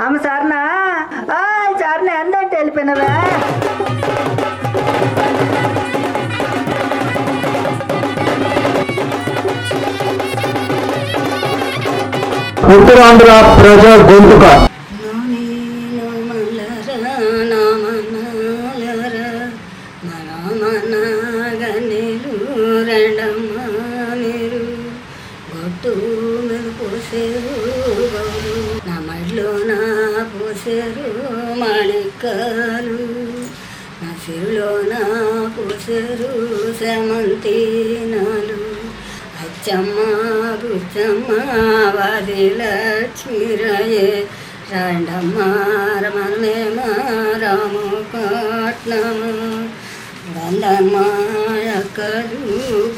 అమ్మ సార్నా? ఆ సార్నా ఎందంటే వెళ్ళిపోయినవే? ఉత్తరాంధ్ర ప్రజా గొంతుక. మాణిక్కాలు నా చెరులో నా పోసేరు అచ్చమ్మ బుచ్చమ్మ వాది లక్ష్మీరాయే. రాండమ్మ రమణమేమ రాము పట్నము గంధమ్మ అక్కలు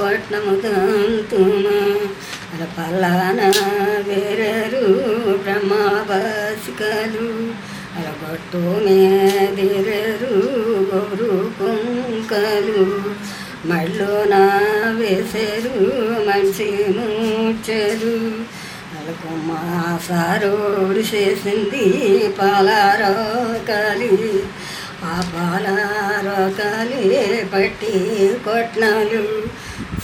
పట్నము తంతుమ పల్లాన వేరరు బ్రహ్మ బసికలు అలగొట్టు మేదిరేరు గౌరు కుంకలు మళ్ళీ నా వేసేరు మనిషి ముచ్చెరు. అలకొమ్మ సారోడు చేసింది పాలారోకలి. ఆ పాలారోకలి పట్టి కొట్నాలు.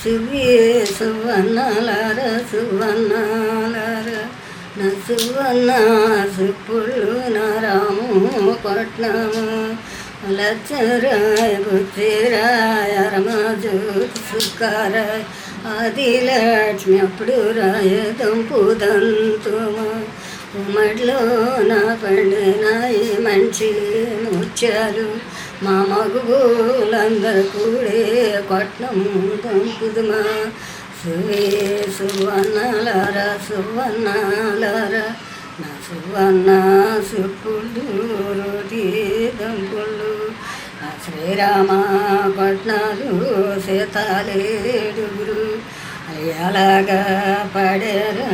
సువ్వే సువన్నాలార సువన్నాలార నా సువన్న సుప్పుళ్ళు నా లచ్చరాయ బుచ్చిరాయ రమాజు సుకారాయ ఆది లక్ష్మి అప్పుడు రాయ దంపుదంతుమా ఉమ్మడిలో నా పండినాయి మంచి ముత్యాలు మా మగుబూలందరూ కూడే కొట్నము దంపుదుమా. సువే సువన్నాలారా సువన్నాలారా నా సువర్ణ సుప్పులు రోటి దంపులు నా శ్రీరామ పట్నాలు సీతాలేడుగురు అలాగా పడేరు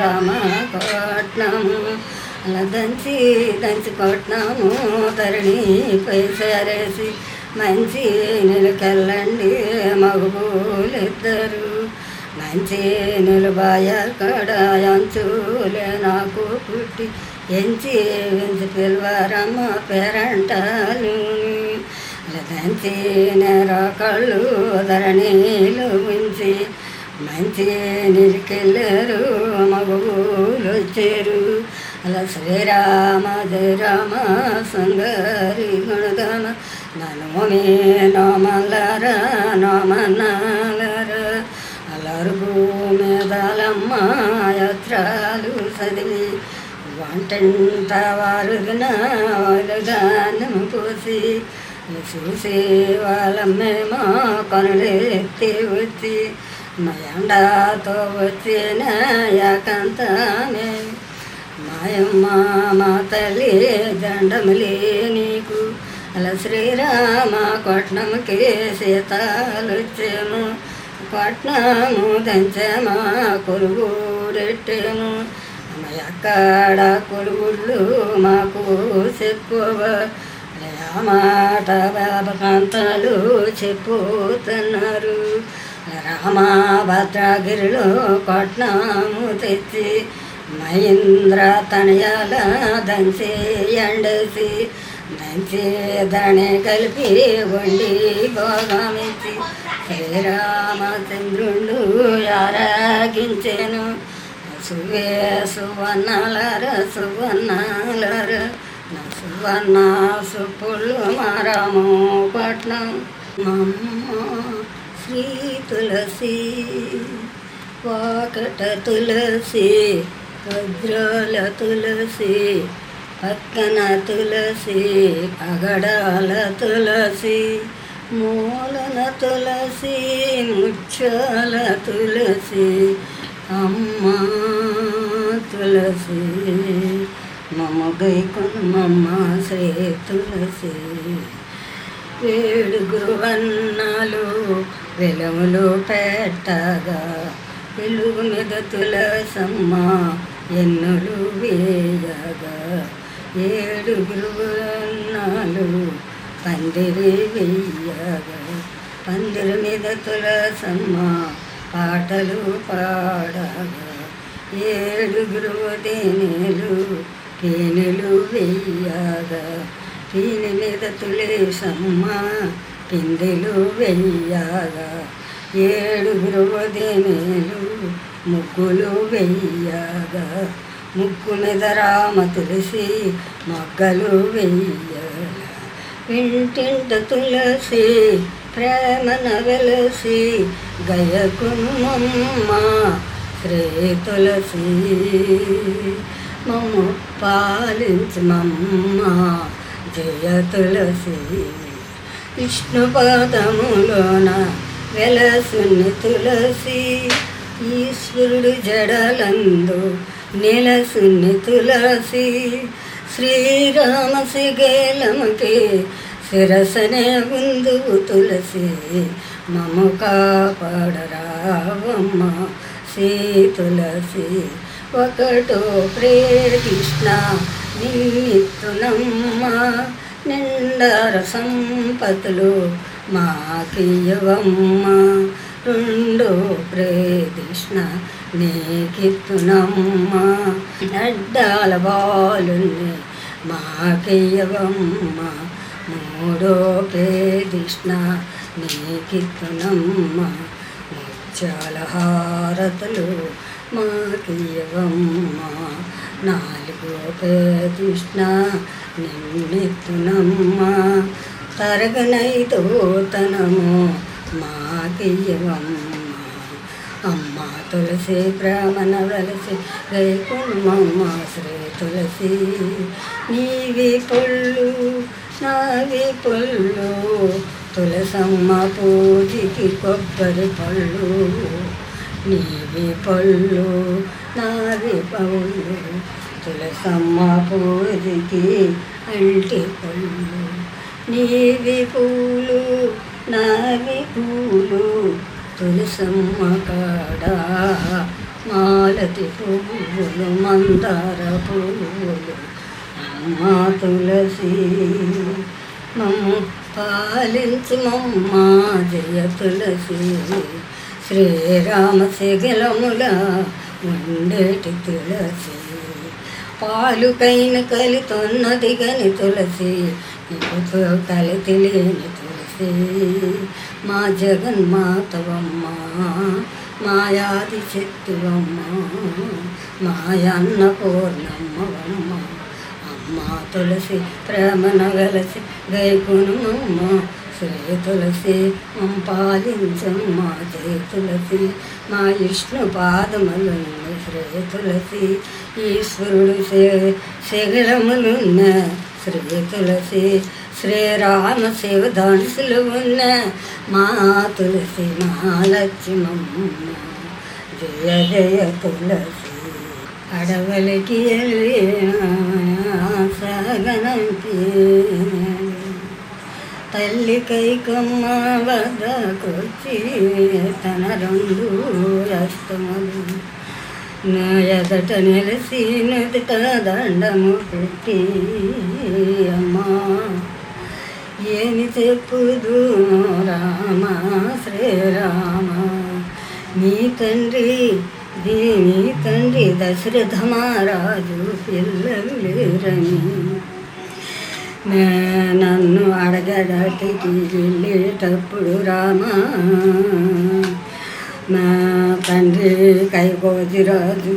రామ పట్నము అలా దంచి దంచి కొట్టినాము ధరణి పైసరేసి మంచి నిలకెళ్ళండి మగబూలిద్దరు. మంచి నిలబాయ కడ అంచులే నాకు పుట్టి ఎంచి వెంచి పిలవరమ్మ పేరంటాలు దంచి నెరకళ్ళు ధరణిలు ఉంచి మంచి నిలికెళ్ళారు మగవులు వచ్చారు అలా శ్రీరామ జయ రామ సుందరి గుణగాన నోమే నోమల్లర నోమన్నాలర అలరుగు మేదాలమ్మ యాత్రాలు చదివి వంటంత వారుగిన వాళ్ళగానం పోసి చూసి వాళ్ళమ్మేమో కొనలెత్తి వచ్చి మయండాతో వచ్చిన యాకంతమే మాయమ్మ మా తల్లి దండములే నీకు. అలా శ్రీరామ కొట్నంకి సీతాలు వచ్చాము పట్నము దంచమా కొలుగుడెట్టేము ఎక్కడ కొలుగుళ్ళు మాకు చెప్పువా. మాట బాబకాంతలు చెప్పుతున్నారు. రామభద్రగిరిలో కొట్నాము తెచ్చి మహేంద్ర తనయాల దంచి ఎండేసి దంచి దాని కలిపి వండి భోగమిచ్చి శ్రీరామచంద్రుడు ఆరాగించెను సువే సువర్ణలర సువర్ణలర. సువర్ణ సుపులు మారాము పట్నం. మమ్మ శ్రీ తులసి వాకట తులసి భద్రాల తులసి పక్కన తులసి పగడాల తులసి మూలన తులసి ముచ్చాల తులసి అమ్మ తులసి మమ గైకుమమ్మ శ్రీ తులసి ఏడుగురు వన్నాలు వెలుగులు పెట్టగా వెలుగు మీద తులసమ్మ ఎన్నులు వేయగా. ఏడుగురు వన్నాలు పందిరి వెయ్యగా పందిరి మీద తులసమ్మ పాటలు పాడగా ఏడుగురు తేనెలు పీనులు వెయ్యగా పీని మీద తులేసమ్మ పిందెలు వెయ్యగా ఏడుగురు వదినేలు ముగ్గులు వెయ్యగా ముగ్గు మీద రామ తులసి మొగ్గలు వెయ్య ఇంటింట తులసి ప్రేమన వెలసి గయకునుమమ్మ శ్రీ తులసి. మమ్మ పాలించమమ్మ జయ తులసి. విష్ణు పాదములోన వెలసుని తులసి. ఈశ్వరుడు జడలందు నెలసుని తులసి శ్రీరామ సిగేలముకి శిరసనే ముందు తులసి మము కాపాడరావమ్మ శ్రీ తులసి ఒకటో ప్రేర కృష్ణ నిన్నిత్తునమ్మ నిండార సంపతులు మాకియవమ్మ రెండు ప్రేదిష్ణ నీకిత్తునమ్మ. అడ్డాల బాలుని మాకేయవమ్మ. మూడో ప్రేదిష్ణ నీకిత్తునమ్మ. ముత్యాల హారతులు మాకియవమ్మ. నాలుగో ప్రతిష్ణ నిన్నెత్తునమ్మ. తరగనైతోతనము అమ్మ తులసి బ్రాహ్మణ వలసి రేకుమమ్మ శ్రీ తులసి. నీవి పొళ్ళు నావి పొళ్ళు తులసమ్మ పూజికి కొబ్బరి పళ్ళు. నీవి పళ్ళు నావి పళ్ళు తులసమ్మ పూజికి అంటి పళ్ళు. నీవి పూలు నావి పూలు తులసమ్మ కాడ మాలతి పువ్వులు మందార పువ్వులు అమ్మ తులసి మమ్మ పాలించు మమ్మ జయ తులసి. శ్రీరామ శిగలముల ఉండేటి తులసి. పాలుకైన కలితొన్నది గని తులసి. ఇప్పుడు కలితి లేని తులసి మా జగన్మాతవమ్మ మాయాది శక్తివమ్మ మాయన్న పూర్ణమ్మవమ్మ అమ్మ తులసి ప్రేమన వెలసి గైకుణమమ్మ శ్రీ తులసి మం పాలించమ్మ. జయ తులసి మా విష్ణు పాదములు శ్రీ తులసి ఈశ్వరుడు శిఖరములున్న శ్రీ తులసి శ్రీరామ శివ ధనుసులు ఉన్న మా తులసి మహాలక్ష్మమ్మ జయ జయ తులసి. అడవులకి సాగనంపి తల్లి కైకమ్మ వద్దకొచ్చి తన రెండు రస్తములు. నా ఎదట నిలిసి నుదుట దండము పెట్టి అమ్మా. ఏమి చెప్పుదు రామ? శ్రీరామ నీ తండ్రి దీని తండ్రి దశరథ మహారాజు పిల్లలు లేరని. నన్ను అడగడానికి వెళ్ళేటప్పుడు రామా నా తండ్రి కైకోజిరాజు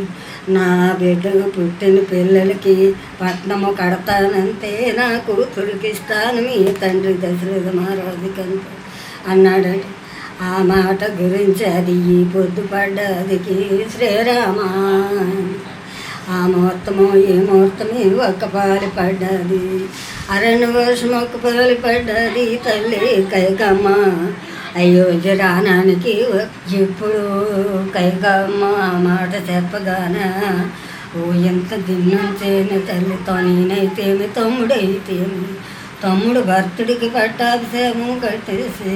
నా బిడ్డకు పుట్టిన పిల్లలకి పట్నము కడతానంతే నా కూతురికిస్తాను మీ తండ్రి దశరథ మహారాజు అన్నాడట ఆ మాట గురించి అది ఈ పొద్దు పడ్డదికి శ్రీరామా. ఆ ముహూర్తము ఈ ముహూర్తమే ఒక్క పాలి పడ్డది. అరణ్య వర్షం ఒక్క పాలి పడ్డది తల్లి కైకమ్మ. అయ్యో జరానానికి ఎప్పుడు కైకమ్మ మాట చెప్పగానే? ఓ ఎంత దిన్నంతేనే తల్లితో నేనైతేమి తమ్ముడైతేమి? తమ్ముడు భర్తుడికి పట్టాభిషేకం కట్టేసి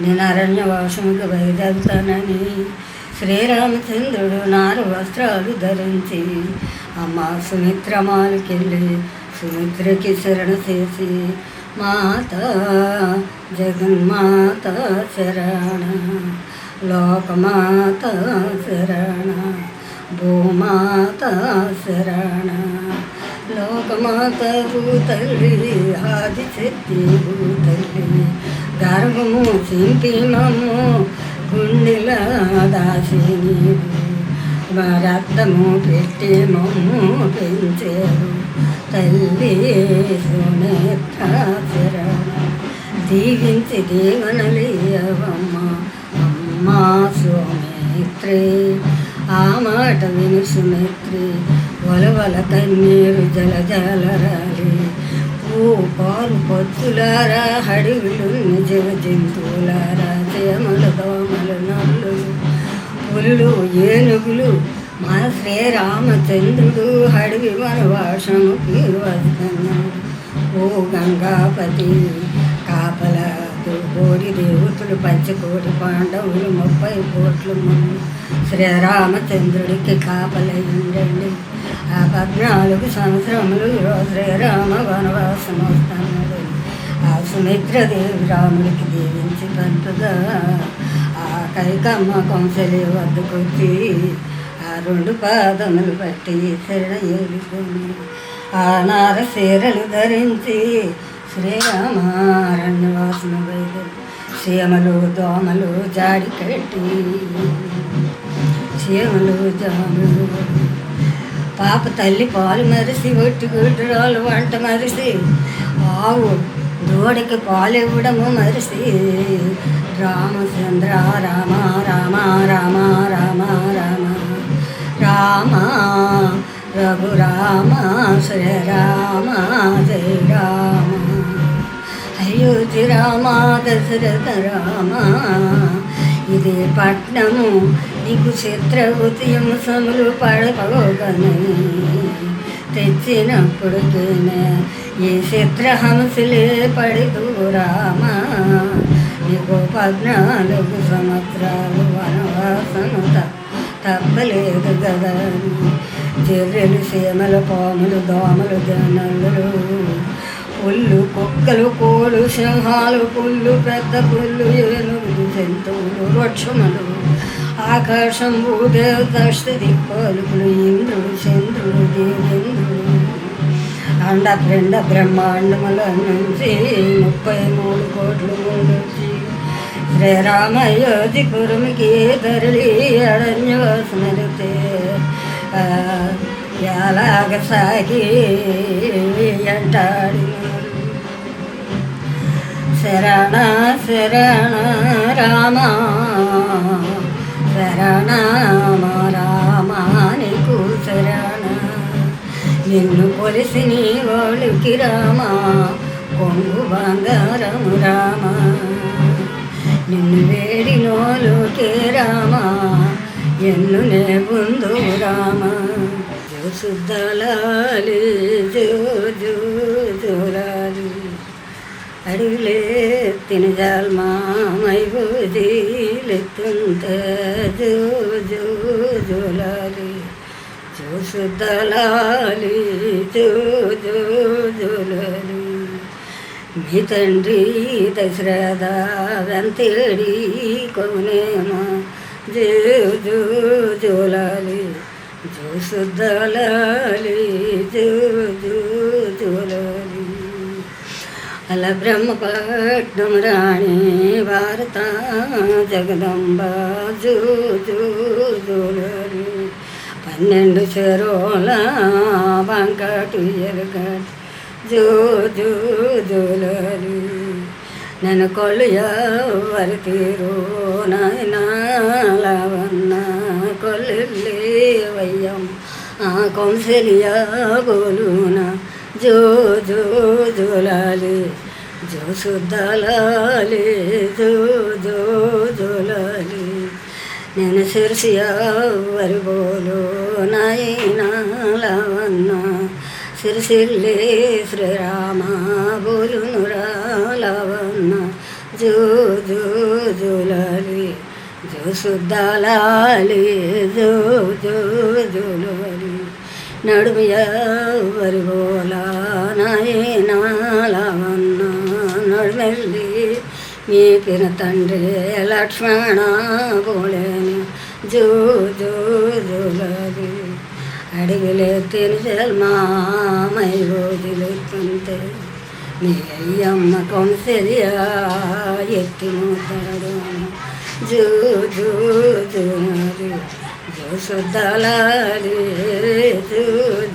నేను అరణ్యవాసముకి బయలుదేరుతానని శ్రీరామచంద్రుడు నారు వస్త్రాలు ధరించి అమ్మ సుమిత్రమాలకెళ్ళి సుమిత్రకి శరణ చేసి మాత జగన్మాత శరణ లోకమాత శరణ భూమాత శరణ. లోకమాత తల్లి ఆది శక్తి తల్లి గర్భము చింపి గుండెల దాసి నీవు రక్తము పెట్టి మమ్ము పెంచారు. తల్లి సునేత్ర దీవించి దీవనలేయవమ్మ. అమ్మా సోమేత్రి ఆ మాట విను సుమిత్రి. వలవల కన్నీరు జల జలరాలి. ఓ పాలు పచ్చులారా హడివిలు నిజవ జంతువులారా చేమలు దోమలు నల్లు పులులు ఏనుగులు మన శ్రీరామచంద్రుడు హడివి వనవాసముకి వస్తున్నాడు ఓ గంగాపతి కాపల కోడి దేవతలు పంచకోటి పాండవులు ముప్పై కోట్లు శ్రీరామచంద్రుడికి కాపలయ్యండి ఆ పద్నాలుగు సంవత్సరములు శ్రీరామ వనవాసం వస్తున్నాడు ఆ సుమిత్రదేవి రాముడికి దీవించి పంపగా ఆ కైకమ్మ కొంసలి వద్దకొచ్చి రెండు పాదములు పట్టి శరణ ఏలుకొని ఆ ధరించి శ్రీరామారణ్యవాసన బయలు సీమలు దోమలు జాడి కట్టి సీమలు దోమలు పాప తల్లి పాలు మరిసి ఒట్టి గుడ్రాలు వంట మరిసి ఆవు దూడకి పాలు ఇవ్వడము మరిసి రామచంద్ర రామ రామ రామ రామ రామ రామ రఘురామ శ్రీరామ జయ రామ అయోధ్య రామ దశరథ రామ. ఇది పట్నము నీకు చిత్రవృతియం సములు పడపోగని. తెచ్చినప్పటికీనే ఈ చిత్రహంసలే పడుతూ రామ. నీకు పద్నాలుగు సంవత్సరాలు వనవాసము త- తప్పలేదు కదా జర్రెలు సీమలు పాములు దోమలు జనలు పుల్లు కుక్కలు కోళ్ళు సింహాలు పుల్లు పెద్ద పుల్లు ఏనుగులు జంతువులు వృక్షములు ఆకాశం భూదేవతష్ట దిక్పాలుకులు ఇంద్రుడు చంద్రుడు దేవేంద్రుడు అండ బ్రహ్మాండముల నుంచి ముప్పై మూడు కోట్లు ముందు శ్రీరామయోధిపురమికి తరలి అరణ్యవాసనతే ఎలాగ సాగి అంటాడు శరణ శరణ రామ శరణ రామానికు శరణ. నిన్ను కొలిసి నీ వాళ్ళకి రామ కొంగు బంగారము రామ. నిన్ను వేడినోలుకే రామా ఎన్ను నే ముందు రామా జోసుద్దలాలి జో జో జోలాలి. అడుగులే తినజాల్మామై బోజీలెత్తుంత జో జో జోలాలి. జోసుద్దలాలి జో జో జోలాలి. మీ తండ్రి దశరథ వెంతేడి కొనేమా జూ జూలాలి జోలాలి జో జూలాలి. అలా బ్రహ్మపట్నం రాణి భారత జగదంబ జో జో జోలాలి. పన్నెండు చెరోల వంకటి ఎలుగట్ జో జో జోలాలి నన్ను కొలు ఎవరి తీరు నాయన లవన్న కొల్లు వయ్యం ఆ కొంసలియా గోలున జో జో జోలాలి జో శుద్ధాలి జో జో జోలాలి నేను శిరసియా వరి బోలు నాయన లవన్న సిరిసిల్లే శ్రీరామ బోలును రాలవన్న జో జో జోలాలి జో శుద్ధాలి జో జో జోలాలి నడుమయ వరి బోలా నాయనాలవన్న నడుమెల్లి మీ పిన తండ్రి లక్ష్మణ బోలేని అడిగిలే జో జోలాలి నీ అయ్యమ్మ కొంసెరియా ఎత్తి ముద్దడు జూ జూ జూ జూ శుద్ధాలి జూ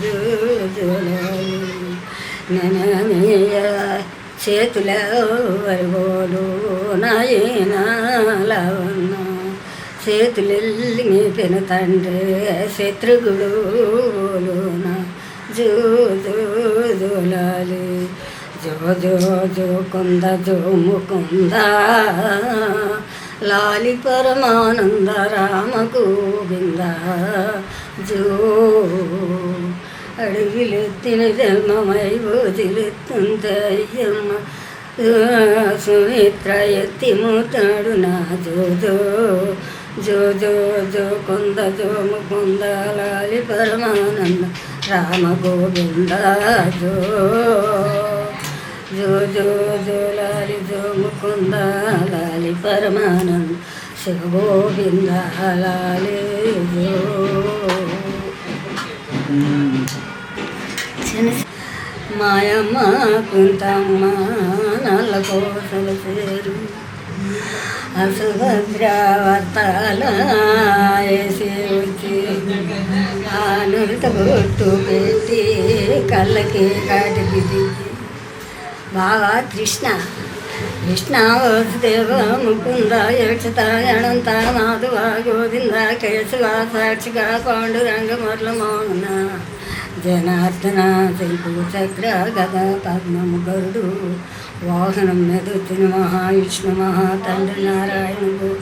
జూ జూలాలి నెననీయ చేతుల వరిగోడు నాయనాలవన్న చేతులెల్లి మీపిన తండ్రి శత్రుగుడు జో జో జోలాలి. జో జో జో కుంద జో ముకుంద లాలి పరమానంద రామ గోవింద జో. అడవిలెత్తిన జన్మమై బోధిలెత్తుందయ్యమ్మ సుమిత్ర ఎత్తి మూతాడు నా జో. జో జో జో కొంద జో ముకుంద లాలి పరమానంద రామ గోవింద జో. జో జో జో లాలి జో ముకుంద లాలి పరమానంద శివ గోవింద లాలి జో. చిన్న మాయమ్మ కుంతమ్మ నల్ల కోసలు చేరు. అసుభద్రావర్తాల వేసి ఆ బొట్టు పెట్టి కళ్ళకి కాటికి దిగి బావా కృష్ణ కృష్ణ వసుదేవ ముకుంద యక్షతాయణంత మాధువ గోవింద కేశవ సాక్షిగా పాండురంగ మొదల మౌన జనార్దన శిల్పు చక్ర గద పద్మము గరుడు వాహనం మెదుచిన మహావిష్ణు మహాతండ్రి నారాయణుడు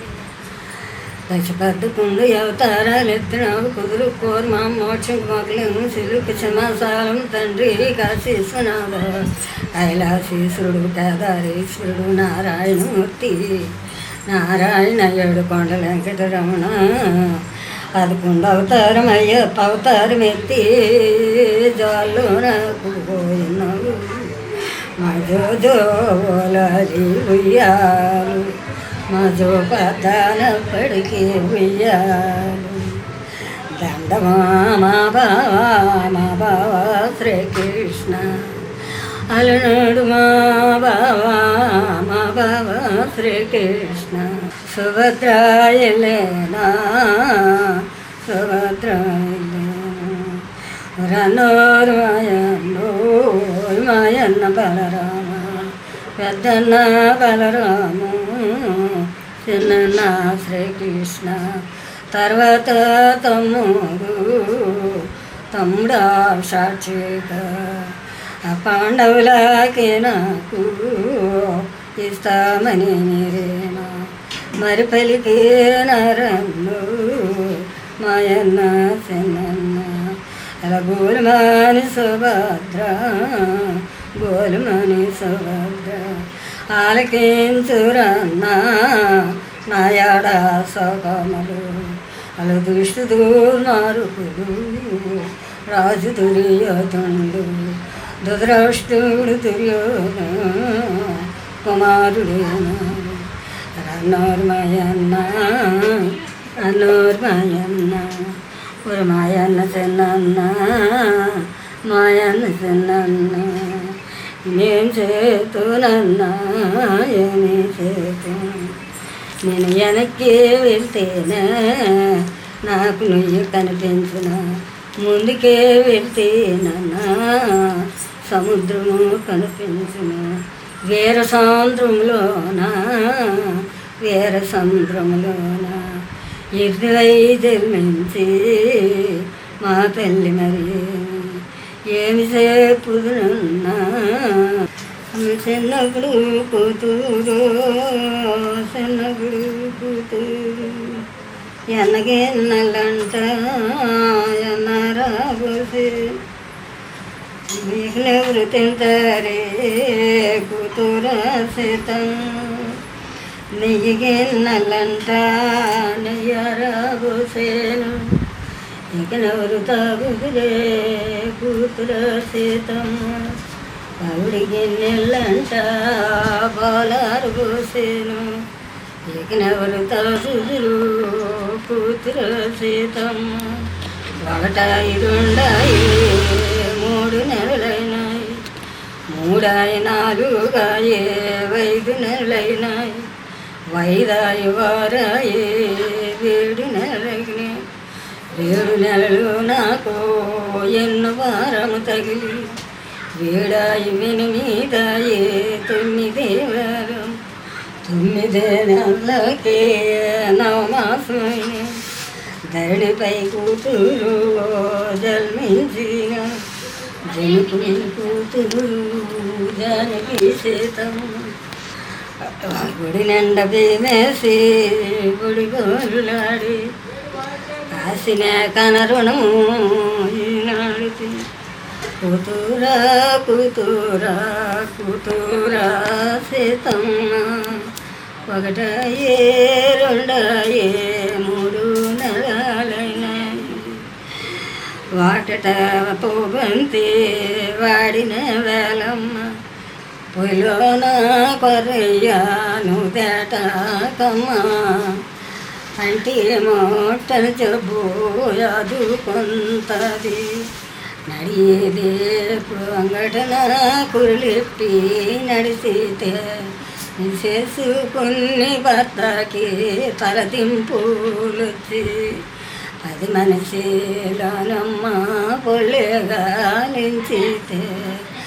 దశపద్దుకుండు అవతారాలు ఎత్తినావు కుదురు కోర్మ మోక్షం మొగలేము సిలుకు సమాసారం తండ్రి కాశీశ్వనాథ. కైలాసీశ్వరుడు కేదారీశ్వరుడు నారాయణమూర్తి. నారాయణ ఏడు కొండ వెంకటరమణ. పదకొండు అవతారం అయ్యప్ప అవతారం ఎత్తి జాల్లో నాకు పోయినావు. మజో ఉయ్యాలు మజో పడికి ఉయ్యాలు దండమామా బావా మా బావా శ్రీకృష్ణ అలనాడు మా బావా మా బావా శ్రీకృష్ణ సుభద్రాయలేనా సుభద్రాయలేనా రన్నోరు మాయన్నో మాయన్న బలరామ పెద్దన్న బలరాము చిన్న శ్రీకృష్ణ తర్వాత తమ్ముడు తమ్ముడా సాక్షిగా. ఆ పాండవులకి నాకు ఇస్తామని మీరేనా మరి పలికి నరన్ను మాయన్న చిన్న అలా గోలుమాని సుభద్ర గోలుమాని సుభద్ర ఆలకించురన్నా నాయాడ సోకమలు అలా దృష్టి దూర్మారుకులు రాజు దుర్యోధనుడు దురష్టుడు దుర్యోధన కుమారుడు రన్నోర్మయన్న అన్నోర్మయన్న ஒரு మాయన్న చిన్నన్న మాయన్న చిన్నన్న నేను చేతునన్నాయని చేతు. నేను వెనక్కి వెళ్తేనే నాకు నువ్వు కనిపించిన. ముందుకే వెళ్తేనన్నా సముద్రము కనిపించిన. వీర సాంద్రములోన వీర సముద్రములోన ఇరవై జన్మించి మా తల్లి మరి ఏమి సేపుదునన్నా చిన్నప్పుడు కూతురు చిన్నప్పుడు కూతురు. ఎన్నగెన్నలంట ఎన్నరా పోసి మీకునెవరు తింటారే కూతుర సీత? నెయ్యిగిన్నలంట నెయ్యరా పోసేను ఇకనెవరు తాగుదులే కూతుర సీతమ్మ పౌడికి నెల్లంట బాలారు పోసేను ఇకనెవరు తాగుదురు కూతుర సీతమ్మ ఒకటాయి రెండాయి మూడు నెలలైనాయి. మూడాయి నాలుగాయి ఐదు నెలలైనాయి. వైదాయి వారాయి ఏడు నెల ఏడు నెలలు నాకు ఎన్ను వారము తగిలి వీడాయి ఎనిమిదాయి తొమ్మిది వారం తొమ్మిదే నెలలకే నవమాసమైన ధరణిపై కూతురు జన్మించిన జనకుని కూతురు జానకి సీతమ్మ గుడి నిండ భీమేసి గుడి గోరులాడి కాసిన కనరుణము ఈనాడితే కూతురా కూతురా కూతురా సీతమ్మ. ఒకటయే రెండయే మూడు నెలలైన. వాటట పోబంతి వాడిన వేలమ్మ. పొయ్యిలోన కొరయ్యాను తేటకమ్మ అంటే మొట్టను జబ్బు కొంతది. నడియేదే అంగటన కురులిప్పి నడిచితే చేసుకుని భర్తకి తలదింపులొచ్చి అది మనసిలోనమ్మ పొల్లెగా నించితే